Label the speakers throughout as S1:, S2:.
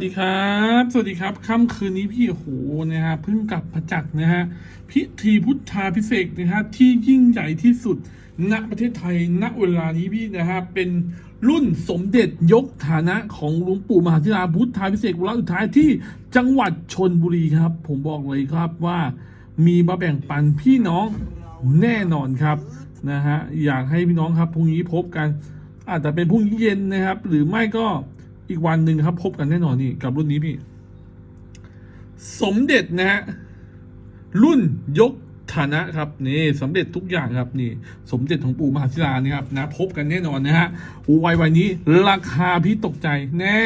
S1: สวัสดีครับ สวัสดีครับ ค่ำคืนนี้พี่โอ้โหนะฮะเพิ่งกลับมาจากนะฮะพิธีพุทธาพิเศษนะฮะที่ยิ่งใหญ่ที่สุดณประเทศไทยณเวลานี้พี่นะฮะเป็นรุ่นสมเด็จยกฐานะของหลวงปู่มหาธิราพุทธาพิเศษวระสุดท้ายที่จังหวัดชนบุรีครับ ผมบอกเลยครับว่ามีมาแบ่งปันพี่น้องแน่นอนครับนะฮะอยากให้พี่น้องครับพรุ่งนี้พบกัน อาจจะเป็นพรุ่งนี้เย็นนะครับ หรือไม่ก็ อีกวันหนึ่งครับ พบกันแน่นอนนี่กับรุ่นนี้พี่ สมเด็จนะฮะรุ่นยก ฐานะครับนี่สำเร็จทุกอย่างครับนี่สมเด็จของปู่มหาศิลานี่ครับนะพบกันแน่นอนนะฮะวัยวันนี้ราคาพี่ตกใจแน่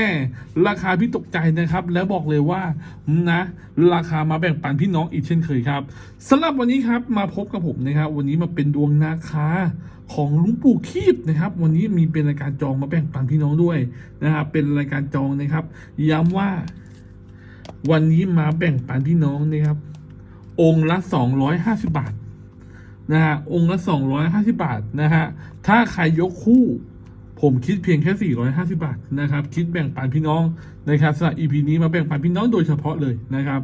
S1: ราคาพี่ตกใจนะครับ แล้วบอกเลยว่านะราคามาแบ่งปันพี่น้องอีกเช่นเคยครับสำหรับวันนี้ครับมาพบกับผมนะครับวันนี้มาเป็นดวงนาคาของลุงปู่คีบนะครับ วันนี้มีเป็นรายการจองมาแบ่งปันพี่น้องด้วยนะครับเป็นรายการจองนะครับ ย้ำว่า วันนี้มาแบ่งปันพี่น้องนะครับ องค์ละสองร้อยห้าสิบาทนะฮะองค์ละสองร้อยห้าสิบาทนะฮะถ้าใครยกคู่ ผมคิดเพียงแค่สี่ร้อยห้าสิบาทนะครับ คิดแบ่งปันพี่น้องนะครับสำหรับ EP นี้มาแบ่งปันพี่น้องโดยเฉพาะเลยนะครับ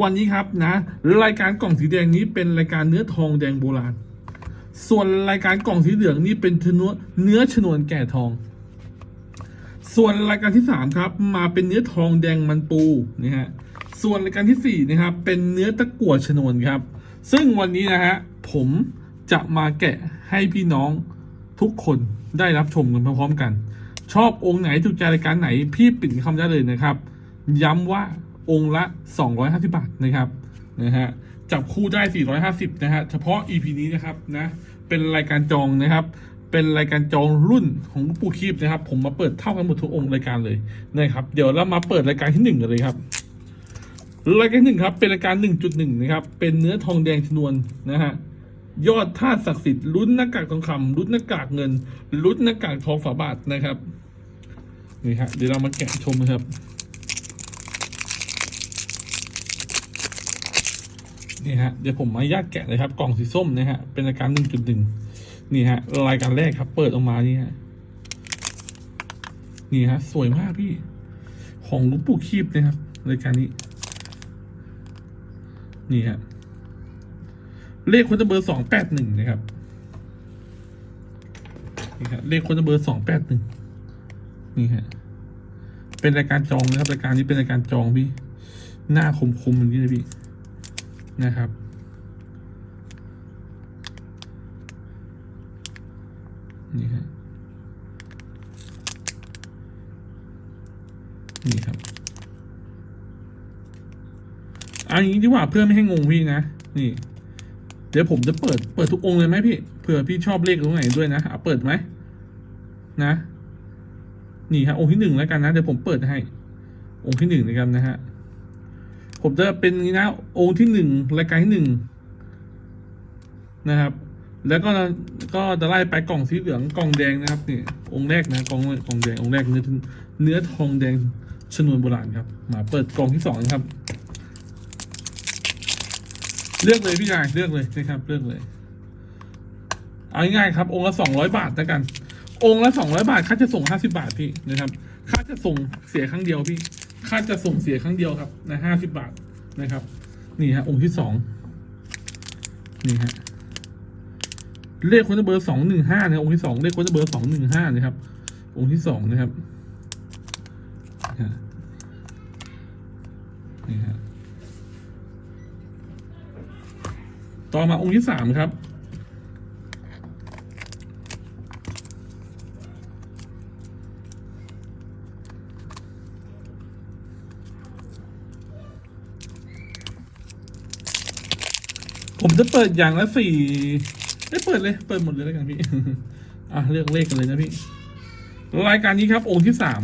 S1: วันนี้ครับนะรายการกล่องสีแดงนี้เป็นรายการเนื้อทองแดงโบราณ ส่วนรายการกล่องสีเหลืองนี่เป็นเนื้อเนื้อชนวนแก่ทองส่วนรายการที่สามครับ มาเป็นเนื้อทองแดงมันปูนะฮะ ส่วนรายการที่สี่นะครับเป็นเนื้อตะกั่วชนวนครับ ซึ่งวันนี้นะฮะผมจะมาแกะให้พี่น้องทุกคนได้รับชมกันพร้อมๆกัน ชอบองค์ไหนถูกใจรายการไหนพี่ปิ่นคำได้เลยนะครับ ย้ำว่าองค์ละ 250 บาทนะครับนะฮะจับคู่ได้ 450 นะฮะ เฉพาะ EP นี้นะครับนะ เป็นรายการจองนะครับ เป็นรายการจองรุ่นของปู่คีบนะครับ ผมมาเปิดเท่ากันหมดทุกองค์รายการเลยนะครับ เดี๋ยวเรามาเปิดรายการที่หนึ่งกันเลยครับ รายการหนึ่งครับ เป็นรายการ 1.1 นะครับ เป็นเนื้อทองแดงชนวนนะฮะยอดธาตุศักดิ์สิทธิ์ลุ้นหน้ากากทองคำลุ้นหน้ากากเงินลุ้นหน้ากากทองฝาบาทนะครับนี่ฮะเดี๋ยวเรามาแกะชมนะครับ นี่ฮะเดี๋ยวผมมาญาตแกะเลยครับ กล่องสีส้มนะฮะเป็นรายการ 1.1 นี่ฮะรายการแรกครับ เปิดออกมานี่ฮะนี่ฮะสวยมากพี่ ของลุงปู่คีบนะครับรายการนี้ นี่ฮะเลขคนจะเบอร์สองแปดหนึ่งนะครับนี่ฮะเลขคนจะเบอร์สองแปดหนึ่งนี่ฮะเป็นรายการจองนะครับรายการนี้เป็นรายการจองพี่ หน้าคมๆอย่างนี้เลยพี่นะครับนี่ฮะนี่ครับ เอาอย่างนี้ดีกว่าเพื่อไม่ให้งงพี่นะ นี่ เดี๋ยวผมจะเปิดเปิดทุกองค์เลยไหมพี่เผื่อพี่ชอบเลขตรงไหนด้วยนะเอาเปิดไหมนะ นี่ฮะองค์ที่หนึ่งแล้วกันนะเดี๋ยวผมเปิดให้ องค์ที่หนึ่งนะครับนะฮะผมจะเป็นนี้นะองค์ที่หนึ่งรายการที่หนึ่งนะครับ แล้วก็ก็จะไล่ไปกล่องสีเหลืองกล่องแดงนะครับนี่องค์แรกนะกล่องกล่องแดงองค์แรกเนื้อเนื้อทองแดงชนวนโบราณครับมาเปิดกล่องที่สองครับ เลือกเลยพี่ชายเลือกเลยนะครับเลือกเลย เอาง่ายๆครับ องค์ละสองร้อยบาทแล้วกัน องค์ละสองร้อยบาท ค่าจะส่งห้าสิบาทพี่นะครับ ค่าจะส่งเสียครั้งเดียวพี่ ค่าจะส่งเสียครั้งเดียวครับนะห้าสิบาทนะครับ นี่ฮะองค์ที่สองนี่ฮะเลขคนจะเบอร์สองหนึ่งห้านะองค์ที่สองเลขคนจะเบอร์สองหนึ่งห้านะครับ องค์ที่สองนะครับนี่ฮะ ต่อมาองค์ที่สามครับ ผมจะเปิดอย่างละสี่ไม่เปิดเลย เปิดหมดเลยแล้วกันพี่ อะเลือกเลขกันเลยนะพี่ รายการนี้ครับ องค์ที่สาม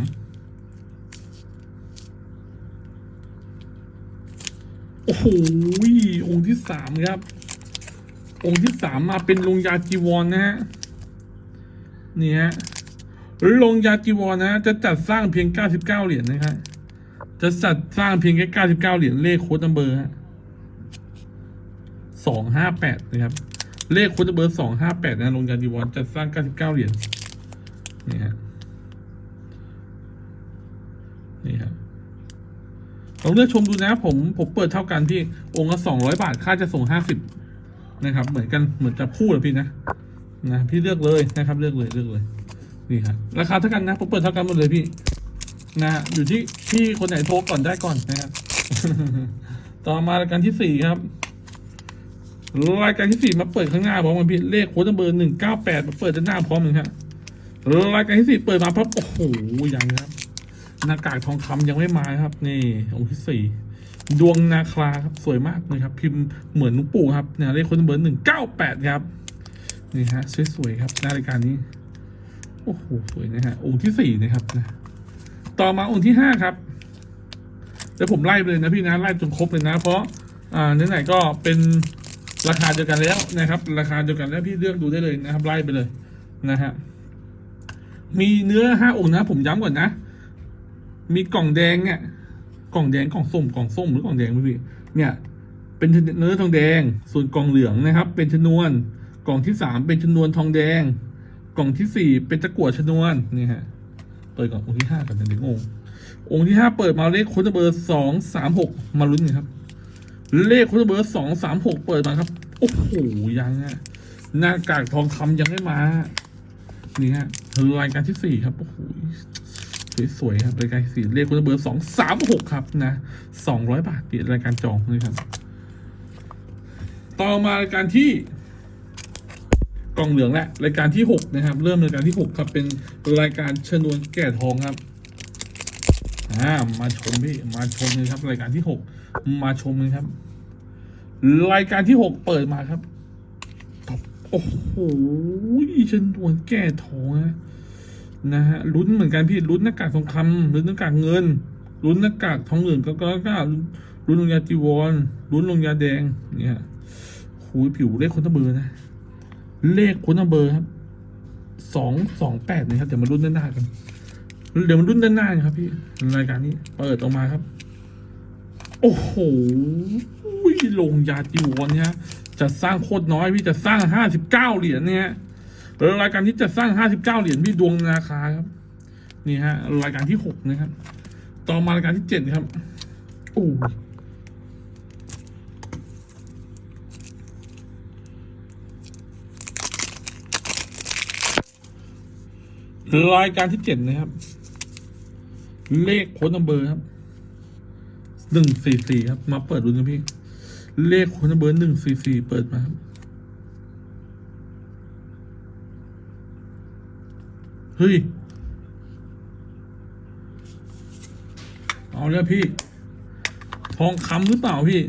S1: โอ้โหองค์ที่สามครับ องค์ที่สามมาเป็นลงยาจีวรนนะฮะนี่ฮะลงยาจีวรนะฮะจะจัดสร้างเพียงเก้าสิบเก้าเหรียญนะครับจะจัดสร้างเพียงแค่เก้าสิบเก้าเหรียญเลขโค้ดนัมเบอร์ฮะสองห้าแปดนะครับ เลขโคุณจะเบอร์สองห้าแปดนะลงยาดีวอนจะสร้างเก้าสิบเก้าเหรียญนี่ฮะนี่ฮะลองเลือกชมดูนะผมผมเปิดเท่ากันพี่องค์ละสองร้อยบาท ค่าจะส่งห้าสิบ นะครับ เหมือนกันเหมือนจะพูดอะพี่นะนะพี่เลือกเลยนะครับเลือกเลยเลือกเลยนี่ครับราคาเท่ากันนะผมเปิดเท่ากันหมดเลยพี่นะฮะอยู่ที่ที่คนไหนโทรก่อนได้ก่อนนะครับต่อมารายการที่สี่ครับรายการที่สี่มาเปิดข้างหน้าพร้อมกันพี่เลขโค้ดเบอร์หนึ่งเก้าแปดมาเปิดด้านหน้าพร้อมกันครับรายการที่สี่เปิดมาปั๊บโอ้โหยังครับหน้ากากทองคำยังไม่มาครับ นี่องค์ที่สี่ ดวงนาคราครับสวยมากเลยครับ พิมพ์เหมือนนุงปู่ครับเนี่ยเลขค้ดเบอร์หนึ่งเก้าแปดครับนี่ฮะสวยๆครับนารายการนี้ โอ้โหสวยนะฮะองค์ที่สี่นะครับนะต่อมาองค์ที่ห้าครับเดี๋ยวผมไล่ไปเลยนะพี่นะไล่จนครบเลยนะ เพราะอ่าไหนๆก็เป็นราคาเดียวกันแล้วนะครับ ราคาเดียวกันแล้วพี่เลือกดูได้เลยนะครับ ไล่ไปเลยนะฮะมีเนื้อห้าองค์นะ ผมย้ำก่อนนะ มีกล่องแดงเนี่ย กล่องแดงกล่องส้มกล่องส้มหรือกล่องแดงไม่พี่เนี่ย เป็นเนื้อทองแดง ส่วนกล่องเหลืองนะครับ เป็นชนวน กล่องที่สามเป็นชนวนทองแดง กล่องที่สี่เป็นตะกั่วชนวนนี่ฮะเปิดก่อนองค์ที่ห้าก่อนเดี๋ยวงงองค์ที่ห้าเปิดมาเลขค้ดเบอร์สองสามหกมาลุ้นกันครับ เลขค้ดเบอร์สองสามหกเปิดมาครับโอ้โหยังฮะหน้ากากทองคำยังไม่มา นี่ฮะรายการที่สี่ครับโอ้โห สวยๆครับรายการที่สี่เลขค้ดเบอร์สองสามหกครับนะสองร้อยบาทปิดรายการจองเลยครับ ต่อมารายการที่กล่องเหลืองแหละรายการที่หกนะครับ เริ่มรายการที่หกครับเป็นรายการชนวนแก่ทองครับอ่ามาชมพี่มาชมเลยครับ รายการที่หกมาชมเลยครับ รายการที่หกเปิดมาครับโอ้โหฉันวนแก้ทองนะ นะฮะลุ้นเหมือนกันพี่ลุ้นหน้ากากทองคำลุ้นหน้ากากเงินลุ้นหน้ากากทองเหลืองก็ก็ก็ลุ้นลงยาจีวรลุ้นลงยาแดงเนี่ยหูยผิวเลขคนตะเบอร์นะ เลขคนตะเบอร์ครับสองสองแปดนะครับเดี๋ยวมาลุ้นด้านหน้ากันเดี๋ยวมันรุ่นด้านหน้านครับพี่รายการนี้เปิดออกมาครับ โอ้โหลงยาจิวรเนี่ยจะสร้างโคตรน้อยพี่จะสร้างห้าสิบเก้าเหรียญเนี่ย รายการที่จะสร้างห้าสิบเก้าเหรียญพี่ดวงนาคาครับนี่ฮะรายการที่หกนะครับ ต่อมารายการที่เจ็ดครับโอ้รายการที่เจ็ดนะครับ เลขโค้ดนัมเบอร์ครับหนึ่งสี่สี่ครับ มาเปิดดูนะพี่ เลขโค้ดนัมเบอร์หนึ่งสี่สี่เปิดมาครับ เฮ้ย เอาแล้วพี่ ทองคำหรือเปล่าพี่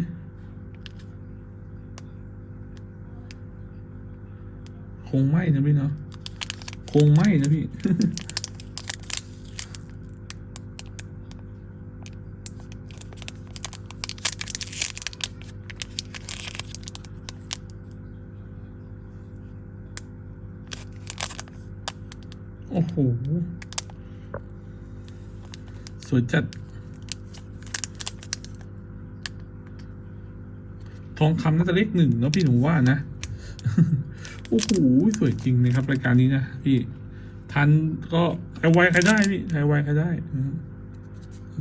S1: คงไม่นะพี่เนาะ คงไม่นะพี่ โอ้โห สวยจัด ทองคำน่าจะเลขหนึ่งเนาะพี่หนูว่านะ โอ้โห สวยจริงนะครับ รายการนี้นะพี่ ทันก็ใครไวใครได้พี่ใครไวใครได้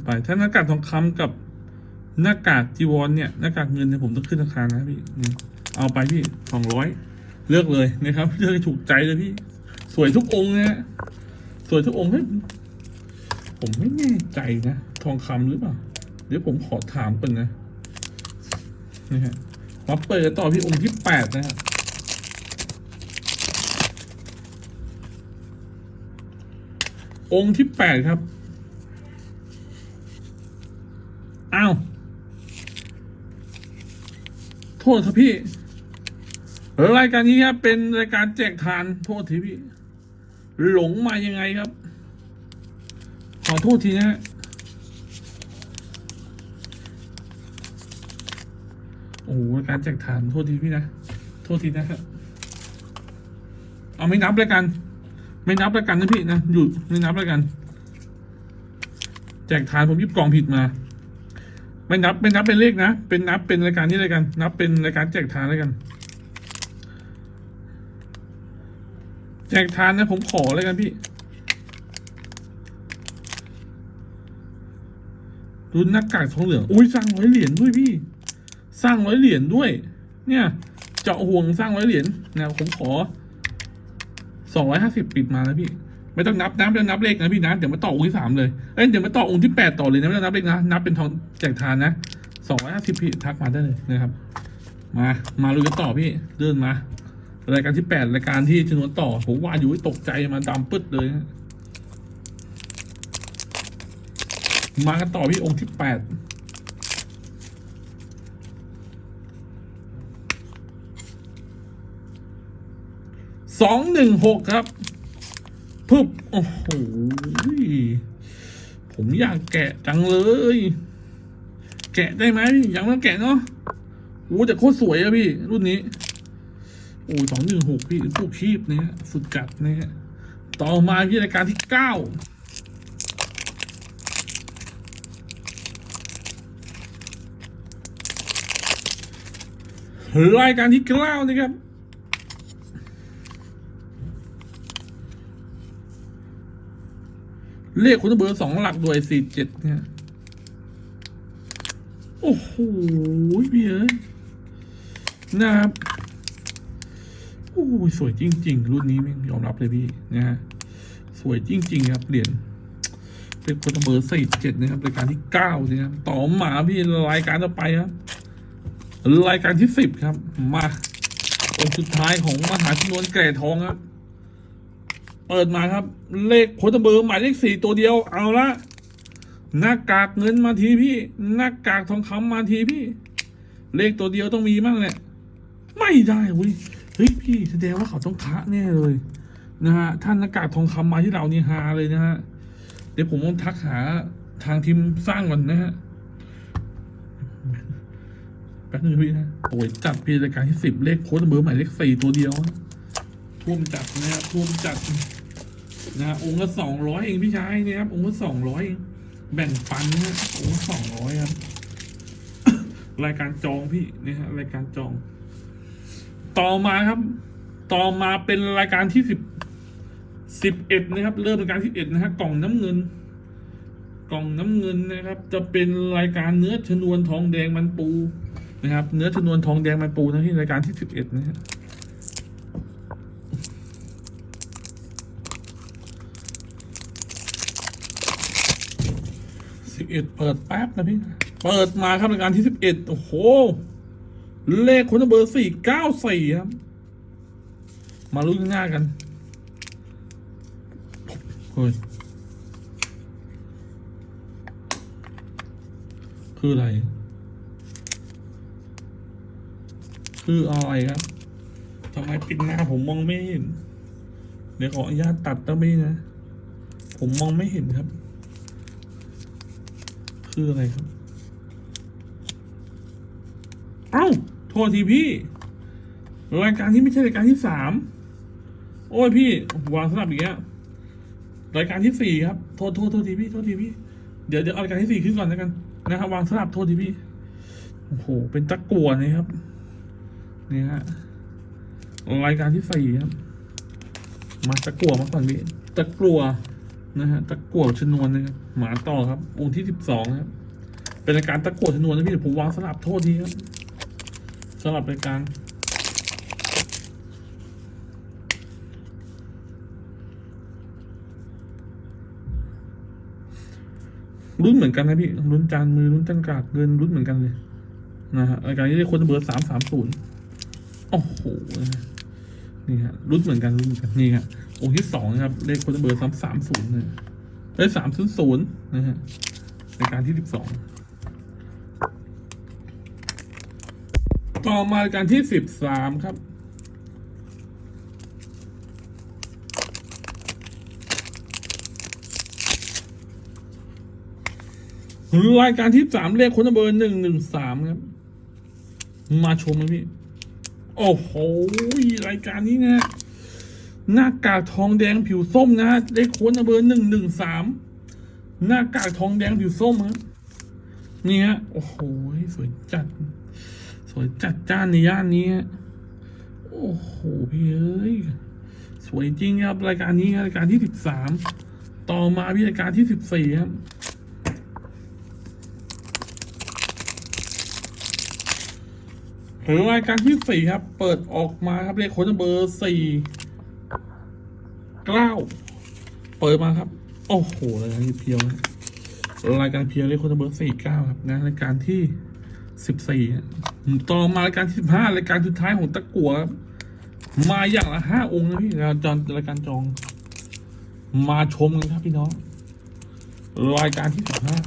S1: ไป ถ้าหน้ากากทองคำกับหน้ากากจีวรเนี่ยหน้ากากเงินเนี่ยผมต้องขึ้นราคานะพี่เอาไปพี่สองร้อยเลือกเลยนะครับเลือกให้ถูกใจเลยพี่ สวยทุกองค์นะฮะ สวยทุกองค์ให้ยผมไม่แน่ใจนะ ทองคำหรือเปล่า เดี๋ยวผมขอถามก่อนนะนี่ฮะมาเปิดต่อพี่องค์ที่แปดนะฮะองค์ที่แปดครับ อ้าว โทษครับพี่ รายการนี้ครับเป็นรายการแจกทาน โทษทีพี่ หลงมายังไงครับ ขอโทษทีนะฮะโอ้โหการแจกทานโทษทีพี่นะ โทษทีนะครับเอาไม่นับแล้วกัน ไม่นับแล้วกันนะพี่นะหยุดไม่นับแล้วกัน แจกทานผมยิบกล่องผิดมา ไม่นับไม่นับเป็นเลขนะ เป็นนับเป็นรายการนี้เลยกัน นับเป็นรายการแจกทานแล้วกัน แจกทานนะผมขอเลยกันพี่รุ่นหน้ากากทองเหลือง อุ้ยสร้างร้อยเหรียญด้วยพี่ สร้างร้อยเหรียญด้วย เนี่ย เจาะห่วงสร้างร้อยเหรียญนะผมขอสองร้อยห้าสิบปิดมาแล้วพี่ ไม่ต้องนับนะไม่ต้องนับเลขนะพี่นะ เดี๋ยวมาต่อองค์ที่สามเลย เอ้ยเดี๋ยวมาต่อองค์ที่แปดต่อเลยนะไม่ต้องนับเลขนะ นับเป็นทองแจกทานนะสองร้อยห้าสิบพี่ทักมาได้เลยนะครับ มา มาลุยกันต่อพี่ เดินมา รายการที่แปดรายการที่ชนวนต่อ ผมว่าอยู่ตกใจมาดำปึ๊ดเลยฮะมากันต่อพี่องค์ที่แปดสองหนึ่งหกครับพึบโอ้โหผมอยากแกะจังเลย แกะได้ไหมยังไม่ต้องแกะเนาะโอ้แต่โคตรสวยอะพี่ รุ่นนี้ อ้สองหนึ่งหกพี่ตู้คีบเนี่ยฝึกกัดเนี่ยต่อมาที่รายการที่เก้ารายการที่เก้านะครับเลขคุณเบอร์สองหลักด้วยสี่เจ็ดเนี่ยโอ้โหพี่เอ้ยนะครับ โอ้ยสวยจริง ๆ รุ่นนี้แม่ยอมรับเลยพี่นะฮะสวยจริง ๆ ครับเหรียญเป็นคนเบอร์สี่เจ็ดนะครับรายการที่เก้าเนี่ยครับต่อหมาพี่รายการต่อไปครับรายการที่สิบครับ มาองค์สุดท้ายของมหาชนวนแก่ทองครับ เปิดมาครับ เลขโคตเบอร์หมายเลขสี่ตัวเดียวเอาละหน้ากากเงินมาทีพี่หน้ากากทองคำมาทีพี่ เลขตัวเดียวต้องมีมั่งแหละไม่ได้เว้ย เฮ้ยพี่แสดงว่าเขาต้องทะแน่เลยนะฮะท่านหน้ากากทองคำมาที่เรานี่ฮาเลยนะฮะเดี๋ยวผมต้องทักหาทางทีมสร้างก่อนนะฮะแป๊บนึงพี่นะโอ้ยจัดพี่รายการที่สิบเลขโค้ดเบอร์หมายเลขสี่ตัวเดียวท่วมจัดนะฮะท่วมจัดนะฮะองค์ละสองร้อยเองพี่ชายเนี่ยครับองค์ละสองร้อยเองแบ่งปันนะฮะองค์ละสองร้อยครับรายการจองพี่นะฮะรายการจอง ต่อมาครับ ต่อมาเป็นรายการที่สิบสิบเอ็ดนะครับ เริ่มรายการที่เอ็ดนะฮะกล่องน้ำเงิน กล่องน้ำเงินนะครับ จะเป็นรายการเนื้อชนวนทองแดงมันปูนะครับ เนื้อชนวนทองแดงมันปูนะที่รายการที่สิบเอ็ดนะฮะสิบเอ็ดเปิดแป๊บนะพี่ เปิดมาครับรายการที่สิบเอ็ดโอ้โห เลขคนเบอร์สี่เก้าสี่ครับ มาลุ้นหน้ากันเฮ้ยคืออะไร คืออะไรครับทำไมปิดหน้าผมมองไม่เห็น เดี๋ยวขออนุญาตตัดตั้งไม่นะ ผมมองไม่เห็นครับ คืออะไรครับ เอ้า ทษทีพี่ รายการที่ไม่ใช่รายการที่สามโอ้ยพี่วางสลับอีกแล้วรายการที่สี่ครับโทษโทษโทษทีพี่โทษทีพี่เดี๋ยวเดี๋ยวเอารายการที่สี่ขึ้นก่อนแล้วกันนะครับวางสลับโทษทีพี่โอ้โหเป็นตะกัวนะครับนี่ฮะรายการที่สี่ครับ มาตะกัวมาก่อนพี่ตะกัวนะฮะตะกัวชนวนนะครับหมาต่อครับองค์ที่สิบสองครับ เป็นรายการตะกัวชนวนนะพี่เดี๋ยวผมวางสลับโทษทีครับ สลับรายการรุ่นเหมือนกันนะพี่รุ่นจานมือรุ่นจันกากเงินรุ่นเหมือนกันเลยนะฮะรายการนี้ได้คนเบอร์สามสามศูนย์โอ้โหนี่ฮะรุ่นเหมือนกันรุ่นเหมือนกันนี่ฮะองค์ที่สองนะครับเลขคนเบอร์สามสามศูนย์เนี่ยได้สามศูนย์ศูนย์นะฮะรายการที่สิบสอง ต่อมาการที่สิบสามครับ รายการที่สามเลขคนเบอร์หนึ่งหนึ่งสามครับ มาชมนะพี่ โอ้โห รายการนี้นะ หน้ากากทองแดงผิวส้มนะฮะเลขคนเบอร์หนึ่งหนึ่งสามหน้ากากทองแดงผิวส้มครับนี่ฮะ โอ้โห สวยจัด วยจัดจ้านในย่านนี้ โอ้โหพี่เอ้ย สวยจริงครับรายการนี้รายการที่สิบสามต่อมาพิจารการที่สิบสี่ครับ ถึงรายการที่สี่ครับ เปิดออกมาครับเลขโค้ดเบอร์สี่เก้าเปิดมาครับ โอ้โหรายการเพียวรายการเพียวเลขโค้ดเบอร์สี่เก้าครับงานรายการที่สิบสี่ครับ ต่อมารายการที่สิบห้ารายการสุดท้ายของตะกัวครับมาอย่างละห้าองค์นะพี่รายการรายการจอง มาชมกันครับพี่น้องรายการที่สิบห้า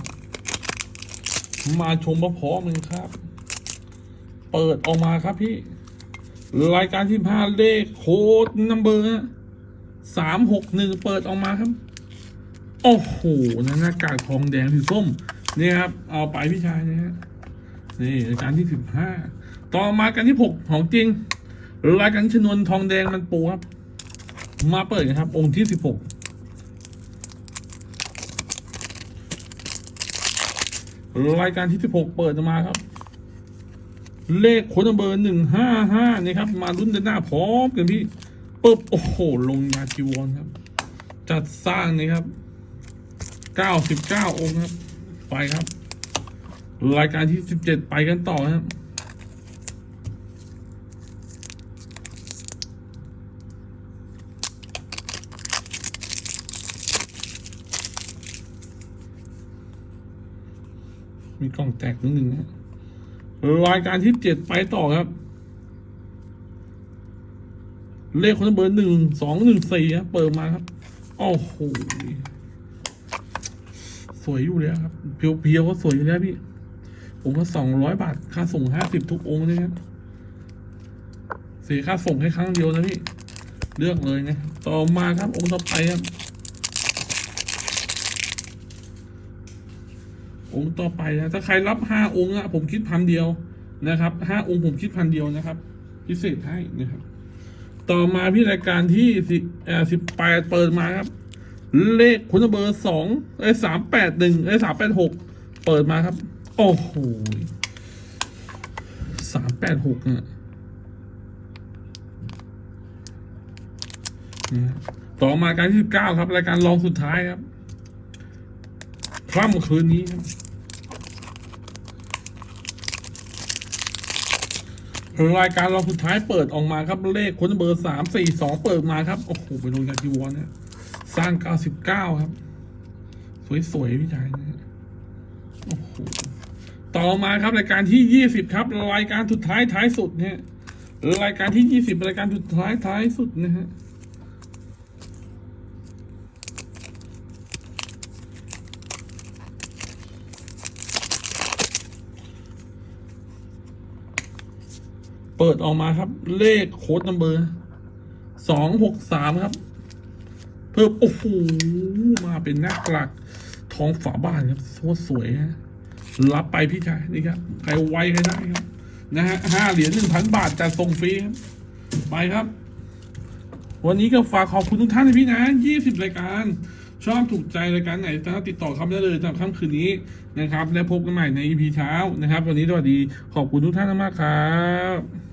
S1: มาชมพร้อมๆกันครับ เปิดออกมาครับพี่ รายการที่ห้าเลขโค้ดนัมเบอร์สามหกหนึ่งเปิดออกมาครับ โอ้โหนั่นหน้ากากทองแดงสีส้มนี่ครับ เอาไปพี่ชายนะฮะ นี่รายการที่สิบห้าต่อมาการที่หกของจริง รายการชนวนทองแดงมันปูครับ มาเปิดกันครับ องค์ที่สิบหกรายการที่สิบหกเปิดมาครับ เลขโค้ดเบอร์หนึ่งห้าห้านี่ครับ มารุ่นเดินหน้าพร้อมกันพี่ปุ๊บโอ้โห ลงยาจีวรครับ จัดสร้างนี่ครับเก้าสิบเก้าองค์ครับ ไปครับ รายการที่สิบเจ็ดไปกันต่อครับมีกล่องแตกนิดนึงนะรายการที่เจ็ดไปต่อครับ เลขคนเบอร์หนึ่งสองหนึ่งสี่ครับเปิดมาครับโอ้โหสวยอยู่แล้วครับ เพียวๆก็สวยอยู่แล้วพี่ ผมก็สองร้อยบาท ค่าส่งห้าสิบทุกองค์เลยครับเสียค่าส่งแค่ครั้งเดียวนะพี่ เลือกเลยนะ ต่อมาครับองค์ต่อไปครับ องค์ต่อไปนะถ้าใครรับห้าองค์อะผมคิดพันเดียวนะครับห้าองค์ผมคิดพันเดียวนะครับ พิเศษให้นะครับ ต่อมาพี่รายการที่สิเอ่อสิบแปดเปิดมาครับ เลขคุณเบอร์สองเอ้สามแปดหนึ่งเอ้สามแปดหกเปิดมาครับ โอ้โหสามแปดหกเนี่ยนะฮะต่อมาการที่สิบเก้าครับ รายการรองสุดท้ายครับค่ำคืนนี้ครับรายการเราสุดท้ายเปิดออกมาครับเลขค้นเบอร์สามสี่สองเปิดมาครับ โอ้โหไปลงยาจีวรเนี่ยสร้างเก้าสิบเก้าครับ สวยๆพี่ชายเนี่ย ต่อมาครับรายการที่ยี่สิบครับ รายการสุดท้ายท้ายสุดเนี่ยรายการที่ยี่สิบรายการสุดท้ายท้ายสุดนะฮะเปิดออกมาครับ เลขโค้ดนัมเบอร์สองหกสามครับ เพิ่มโอ้โหมาเป็นหน้ากลักทองฝาบ้านครับโคตรสวยฮะ รับไปพี่ชายนี่ครับใครไวใครได้ครับ นะฮะห้าเหรียญหนึ่งพันบาทจัดส่งฟรีครับ ไปครับ วันนี้ก็ฝากขอบคุณทุกท่านนะพี่นะยี่สิบรายการ ชอบถูกใจรายการไหนสามารถติดต่อเข้ามาได้เลยสำหรับค่ำคืนนี้นะครับ และพบกันใหม่ใน EP เช้านะครับ วันนี้สวัสดีขอบคุณทุกท่านมากครับ